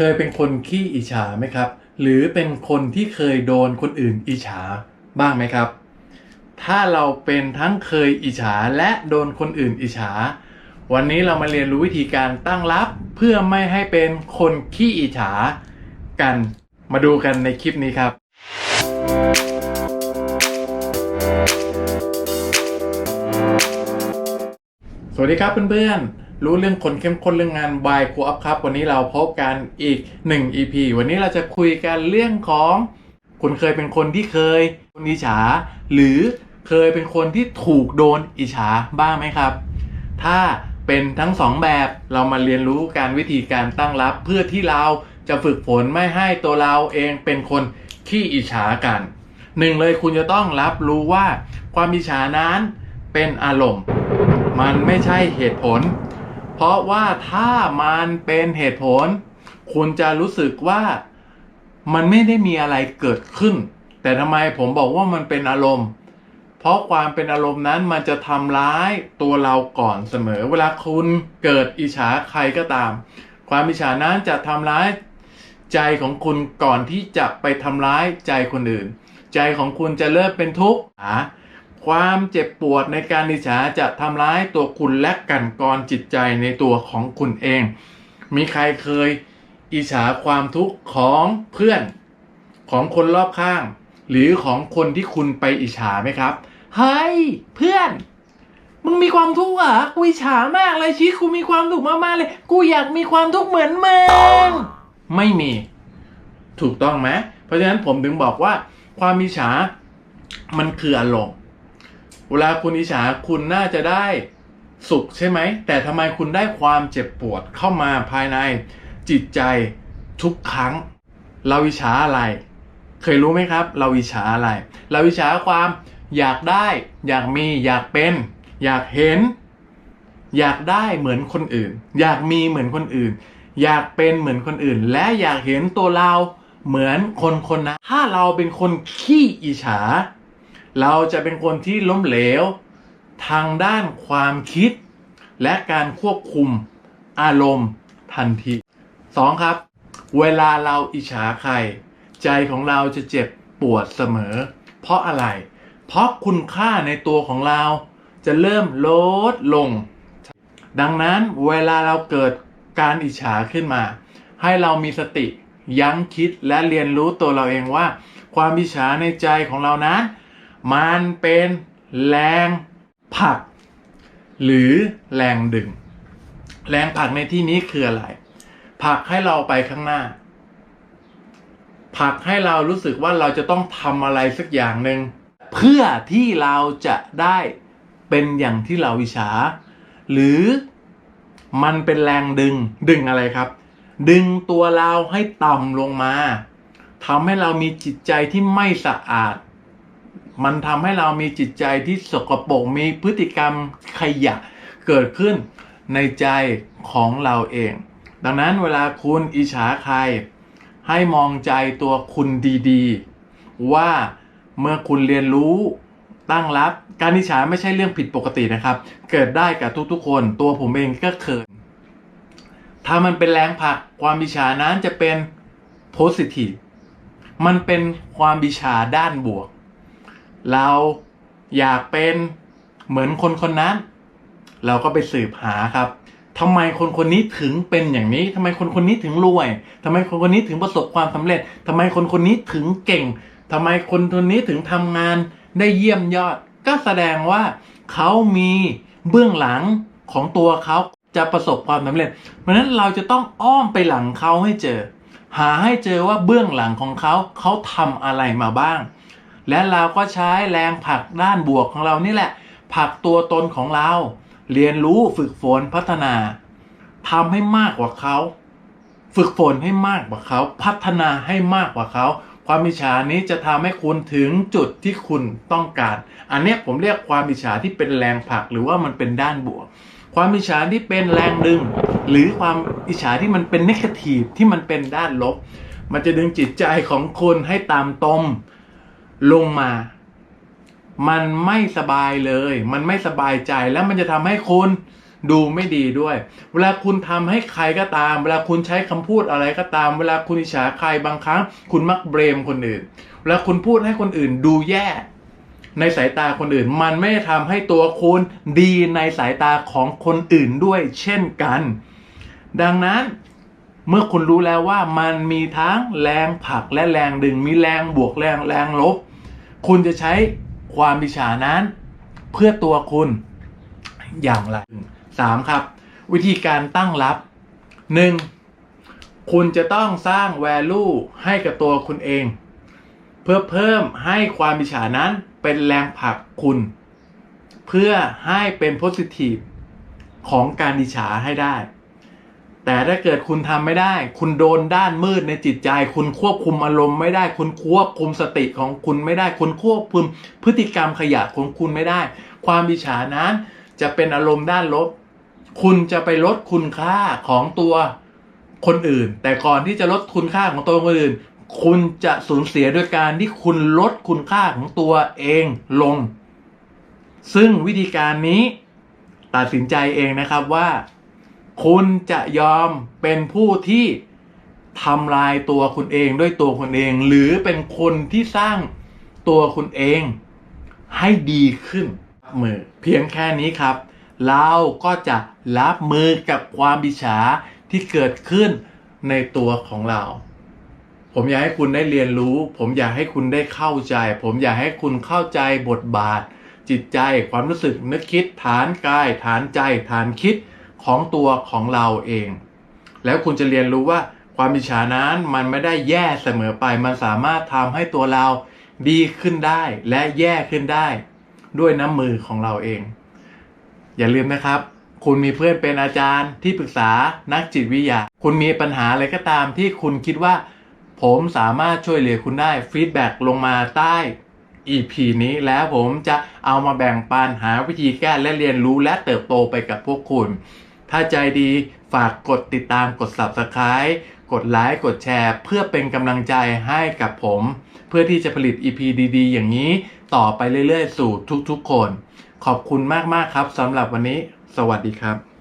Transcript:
เคยเป็นคนขี้อิจฉาไหมครับ หรือเป็นคนที่เคยโดนคนอื่นอิจฉาบ้างไหมครับ ถ้าเราเป็นทั้งเคยอิจฉาและโดนคนอื่นอิจฉา วันนี้เรามาเรียนรู้วิธีการตั้งรับ เพื่อไม่ให้เป็นคนขี้อิจฉากัน มาดูกันในคลิปนี้ครับสวัสดีครับเพื่อนๆ รู้เรื่องคนเข้มข้นเรื่องงานบายครูอัพครับ วันนี้เราพบกันอีก 1 EP วันนี้เราจะคุยกันเรื่องของ คุณเคยเป็นคนที่เคยคนอิจฉา หรือเคยเป็นคนที่ถูกโดนอิจฉาบ้างไหมครับ ถ้าเป็นทั้งสองแบบเรามาเรียนรู้การวิธีการตั้งรับ เพื่อที่เราจะฝึกฝนไม่ให้ตัวเราเองเป็นคนขี้อิจฉากันหนึ่งเลยคุณจะต้องรับรู้ว่าความอิจฉานั้นเป็นอารมณ์ มันไม่ใช่เหตุผล เพราะว่าถ้ามันเป็นเหตุผล คุณจะรู้สึกว่ามันไม่ได้มีอะไรเกิดขึ้น แต่ทำไมผมบอกว่ามันเป็นอารมณ์ เพราะความเป็นอารมณ์นั้นมันจะทำร้ายตัวเราก่อนเสมอ เวลาคุณเกิดอิจฉาใครก็ตาม ความอิจฉานั้นจะทำร้ายใจของคุณก่อนที่จะไปทำร้ายใจคนอื่น ใจของคุณจะเริ่มเป็นทุกข์ ความเจ็บปวดในการอิจฉาจะทำร้ายตัวคุณและกลันกรจิตใจในตัวของคุณเอง มีใครเคยอิจฉาความทุกข์ของเพื่อนของคนรอบข้าง หรือของคนที่คุณไปอิจฉาไหมครับ เฮ้ย เพื่อน มึงมีความทุกข์เหรอกูอิจฉามากเลยชีวิตกูมีความสุขมากๆเลย กูอยากมีความทุกข์เหมือนมึงไม่มี ถูกต้องไหมเพราะฉะนั้นผมถึงบอกว่า ความอิจฉามันคืออารมณ์ เวลาคุณอิจฉาคุณน่าจะได้สุขใช่ไหม แต่ทำไมคุณได้ความเจ็บปวดเข้ามาภายในจิตใจทุกครั้ง เราอิจฉาอะไร เคยรู้ไหมครับ เราอิจฉาอะไร เราอิจฉาความอยากได้ อยากมี อยากเป็น อยากเห็น อยากได้เหมือนคนอื่น อยากมีเหมือนคนอื่น อยากเป็นเหมือนคนอื่น และอยากเห็นตัวเราเหมือนคนคนนั้นถ้าเราเป็นคนขี้อิจฉา เราจะเป็นคนที่ล้มเหลว ทางด้านความคิด และการควบคุมอารมณ์ทันทีสองครับ เวลาเราอิจฉาใคร ใจของเราจะเจ็บปวดเสมอ เพราะอะไร เพราะคุณค่าในตัวของเราจะเริ่มลดลง ดังนั้นเวลาเราเกิดการอิจฉาขึ้นมา ให้เรามีสติยั้งคิดและเรียนรู้ตัวเราเองว่า ความอิจฉาในใจของเรานั้น มันเป็นแรงผลัก หรือแรงดึง แรงผลักในที่นี้คืออะไรผลักให้เราไปข้างหน้าผลักให้เรารู้สึกว่าเราจะต้องทำอะไรสักอย่างหนึ่งเพื่อที่เราจะได้เป็นอย่างที่เราวิชา หรือมันเป็นแรงดึงดึงอะไรครับ ดึงตัวเราให้ต่ำลงมาทำให้เรามีจิตใจที่ไม่สะอาด มันทำให้เรามีจิตใจที่สกปรกมีพฤติกรรมขยะเกิดขึ้นในใจของเราเอง ดังนั้นเวลาคุณอิจฉาใคร ให้มองใจตัวคุณดีๆ ว่าเมื่อคุณเรียนรู้ตั้งรับการอิจฉาไม่ใช่เรื่องผิดปกตินะครับ เกิดได้กับทุกๆ คนตัวผมเองก็เคยถ้ามันเป็นแรงผลักความอิจฉานั้นจะเป็น positive มันเป็นความบิชาด้านบวก เราอยากเป็นเหมือนคนคนนั้น เราก็ไปสืบหาครับทำไมคนคนนี้ถึงเป็นอย่างนี้ทำไมคนคนนี้ถึงรวยทำไมคนคนนี้ถึงประสบความสำเร็จทำไมคนคนนี้ถึงเก่งทำไมคนคนนี้ถึงทำงานได้เยี่ยมยอด ก็แสดงว่าเขามีเบื้องหลังของตัวเขาจะประสบความสำเร็จ เพราะฉะนั้นเราจะต้องอ้อมไปหลังเขาให้เจอ หาให้เจอว่าเบื้องหลังของเขาเขาทำอะไรมาบ้าง และเราก็ใช้แรงผลักด้านบวกของเรานี่แหละผลักตัวตนของเรา เรียนรู้ฝึกฝนพัฒนาทำให้มากกว่าเขา ฝึกฝนให้มากกว่าเขา พัฒนาให้มากกว่าเขา ความอิจฉานี้จะทำให้คุณถึงจุดที่คุณต้องการ อันนี้ผมเรียกความอิจฉาที่เป็นแรงผลักหรือว่ามันเป็นด้านบวก ความอิจฉาที่เป็นแรงดึง หรือความอิจฉาที่มันเป็นนกทีฟที่มันเป็นด้านลบ มันจะดึงจิตใจของคุณให้ตามตม ลงมา มันไม่สบายเลย มันไม่สบายใจแล้วมันจะทำให้คุณดูไม่ดีด้วย เวลาคุณทำให้ใครก็ตาม เวลาคุณใช้คำพูดอะไรก็ตาม เวลาคุณอิจฉาใครบางครั้ง คุณมักเบรมคนอื่น เวลาคุณพูดให้คนอื่นดูแย่ ในสายตาคนอื่น มันไม่ได้ทำให้ตัวคุณดีในสายตาของคนอื่นด้วยเช่นกัน ดังนั้นเมื่อคุณรู้แล้วว่ามันมีทั้งแรงผลักและแรงดึง มีแรงบวกแรงแรงลบ คุณจะใช้ความวิชานั้น เพื่อตัวคุณอย่างไรสามครับ วิธีการตั้งรับหนึ่งคุณจะต้องสร้าง value ให้กับตัวคุณเอง เพื่อเพิ่มให้ความวิชานั้นเป็นแรงผลักคุณ เพื่อให้เป็น positive ของการดิฉาให้ได้ แต่ถ้าเกิดคุณทำไม่ได้ คุณโดนด้านมืดในจิตใจ คุณควบคุมอารมณ์ไม่ได้ คุณควบคุมสติของคุณไม่ได้ คุณควบคุมพฤติกรรมขยะของคุณไม่ได้ ความบิฉานั้นจะเป็นอารมณ์ด้านลบ คุณจะไปลดคุณค่าของตัวคนอื่น แต่ก่อนที่จะลดคุณค่าของตัวคนอื่น คุณจะสูญเสียด้วยการที่คุณลดคุณค่าของตัวเองลง ซึ่งวิธีการนี้ตัดสินใจเองนะครับว่า คุณจะยอมเป็นผู้ที่ทำลายตัวคุณเองด้วยตัวคุณเอง หรือเป็นคนที่สร้างตัวคุณเองให้ดีขึ้นมือ เพียงแค่นี้ครับ เราก็จะรับมือกับความบิฉาที่เกิดขึ้นในตัวของเรา ผมอยากให้คุณได้เรียนรู้ ผมอยากให้คุณได้เข้าใจ ผมอยากให้คุณเข้าใจบทบาท จิตใจความรู้สึกนึกคิด ฐานกาย ฐานใจ ฐานคิด ของตัวของเราเอง แล้วคุณจะเรียนรู้ว่าความอิจฉานั้นมันไม่ได้แย่เสมอไป มันสามารถทำให้ตัวเราดีขึ้นได้และแย่ขึ้นได้ ด้วยน้ำมือของเราเอง อย่าลืมนะครับ คุณมีเพื่อนเป็นอาจารย์ที่ปรึกษานักจิตวิทยา คุณมีปัญหาอะไรก็ตามที่คุณคิดว่า ผมสามารถช่วยเหลือคุณได้ฟีดแบ็กลงมาใต้ EP นี้แล้วผมจะเอามาแบ่งปันหาวิธีแก้และเรียนรู้และเติบโตไปกับพวกคุณ ถ้าใจดีฝากกดติดตามกด Subscribe กดไลค์กดแชร์ เพื่อเป็นกำลังใจให้กับผม เพื่อที่จะผลิต EP ดีๆ อย่างนี้ต่อไปเรื่อยๆ สู่ทุกๆคน ขอบคุณมากๆครับสำหรับวันนี้ สวัสดีครับ